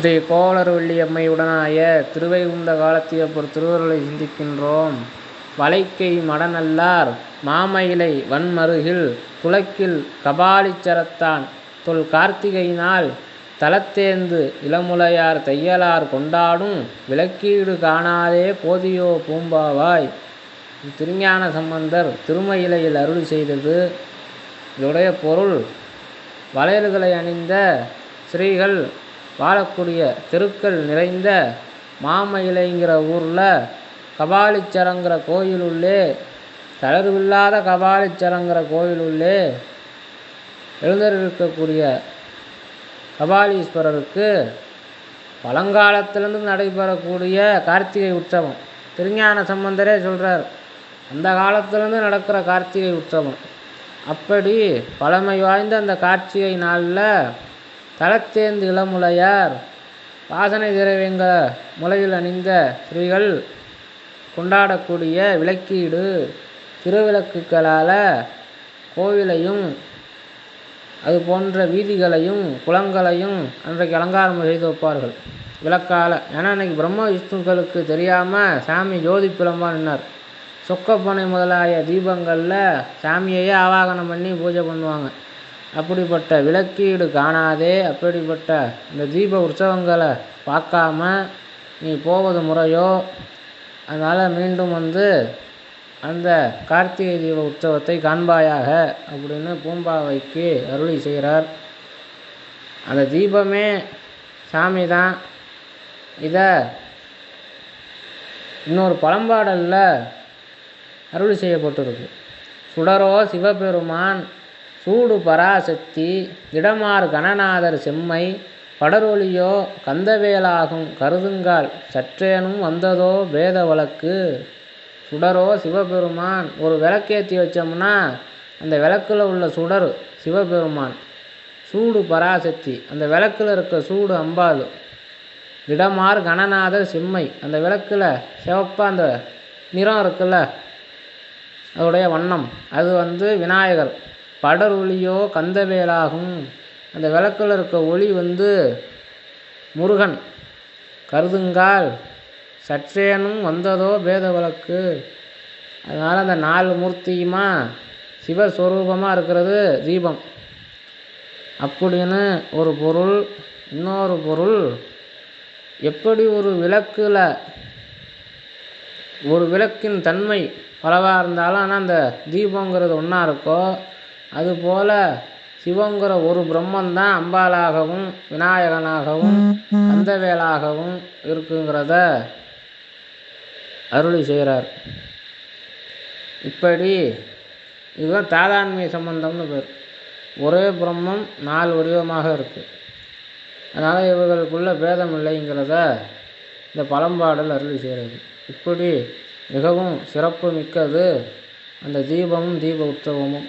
ஸ்ரீ கோளறுவள்ளியம்மையுடனாய திருவைகுந்த காலத்தியப்பர் திருவருளை சிந்திக்கின்றோம். வளைக்கை மடநல்லார் மாமயிலை வன்மருகில் துளக்கில் கபாலிச்சரத்தான் தொல் கார்த்திகையினால் தலத்தேந்து இளமுலையார் தையலார் கொண்டாடும் விளக்கீடு காணாதே போதியோ பூம்பாவாய். திருஞான சம்பந்தர் திருமயிலையில் அருள் செய்தது. இதோடைய பொருள் வளையல்களை அணிந்த ஸ்ரீகள் வாழக்கூடிய தெருக்கள் நிறைந்த மாமயிலைங்கிற ஊரில் கபாலீச்சரங்கிற கோயிலுள்ளே தளர்வில்லாத கபாலீச்சரங்கிற கோயிலுள்ளே எழுந்தருளியிருக்கக்கூடிய கபாலீஸ்வரருக்கு பழங்காலத்திலிருந்து நடைபெறக்கூடிய கார்த்திகை உற்சவம். திருஞான சம்பந்தரே சொல்கிறார் அந்த காலத்திலேருந்து நடக்கிற கார்த்திகை உற்சவம். அப்படி பழமை வாய்ந்த அந்த கார்த்திகை நாளில் தலத்தேந்து இளமுலையார் வாசனை திரவியங்க முலையில் அணிந்த ஸ்ரீகள் கொண்டாடக்கூடிய விளக்கீடு திருவிளக்குகளால் கோவிலையும் அது போன்ற வீதிகளையும் குளங்களையும் அன்றைக்கு அலங்காரம் செய்து வைப்பார்கள் விளக்கால. ஏன்னா அன்றைக்கி பிரம்ம விஷ்ணுக்களுக்கு தெரியாமல் சாமி ஜோதி பிழம்பா நின்னார். சொக்கப்பனை முதலாய தீபங்களில் சாமியையே ஆவாகனம் பண்ணி பூஜை பண்ணுவாங்க. அப்படிப்பட்ட விளக்கீடு காணாதே அப்படிப்பட்ட இந்த தீப உற்சவங்களை பார்க்காம நீ போவது முறையோ அதனால் மீண்டும் வந்து அந்த கார்த்திகை தீப உற்சவத்தை காண்பாயாக அப்படின்னு பூம்பாவைக்கு அருளி செய்கிறார். அந்த தீபமே சாமிதான். இதை இன்னொரு பழம்பாடல்ல அருளி செய்யப்பட்டிருக்கு. சுடரோ சிவபெருமான் சூடு பராசக்தி இடமார் கணநாதர் செம்மை படரொளியோ கந்தவேலாகும் கருதுங்கால் சற்றேனும் வந்ததோ பேத வழக்கு. சுடரோ சிவபெருமான் ஒரு விளக்கேத்தி வச்சோம்னா அந்த விளக்குல உள்ள சுடர் சிவபெருமான். சூடு பராசக்தி அந்த விளக்குல இருக்க சூடு அம்பாள். இடமார் கணநாதர் செம்மை அந்த விளக்குல சிவப்பாக அந்த நிறம் இருக்குல்ல அதோடைய வண்ணம் அது வந்து விநாயகர். படர் ஒளியோ கந்தவேலாகும் அந்த விளக்குல இருக்க ஒளி வந்து முருகன். கருதுங்கால் சற்றேனும் வந்ததோ பேத விளக்கு அதனால் அந்த நாலு மூர்த்தியுமா சிவஸ்வரூபமாக இருக்கிறது தீபம். அப்படின்னு ஒரு பொருள். இன்னொரு பொருள் எப்படி ஒரு விளக்குல ஒரு விளக்கின் தன்மை பலவாக இருந்தாலும் ஆனால் அந்த தீபங்கிறது ஒன்றா இருக்கோ அதுபோல சிவங்கிற ஒரு பிரம்மந்தான் அம்பாளாகவும் விநாயகனாகவும் கந்தவேலாகவும் இருக்குங்கிறத அருளி செய்கிறார். இப்படி இதுதான் தாதான்மிய சம்பந்தம்னு பேர். ஒரே பிரம்மம் நாலு வடிவமாக இருக்கு. அதனால இவர்களுக்குள்ள பேதம் இல்லைங்கிறத இந்த பழம்பாடல் அருளி செய்கிறது. இப்படி மிகவும் சிறப்பு மிக்கது அந்த தீபமும் தீப உற்சவமும்.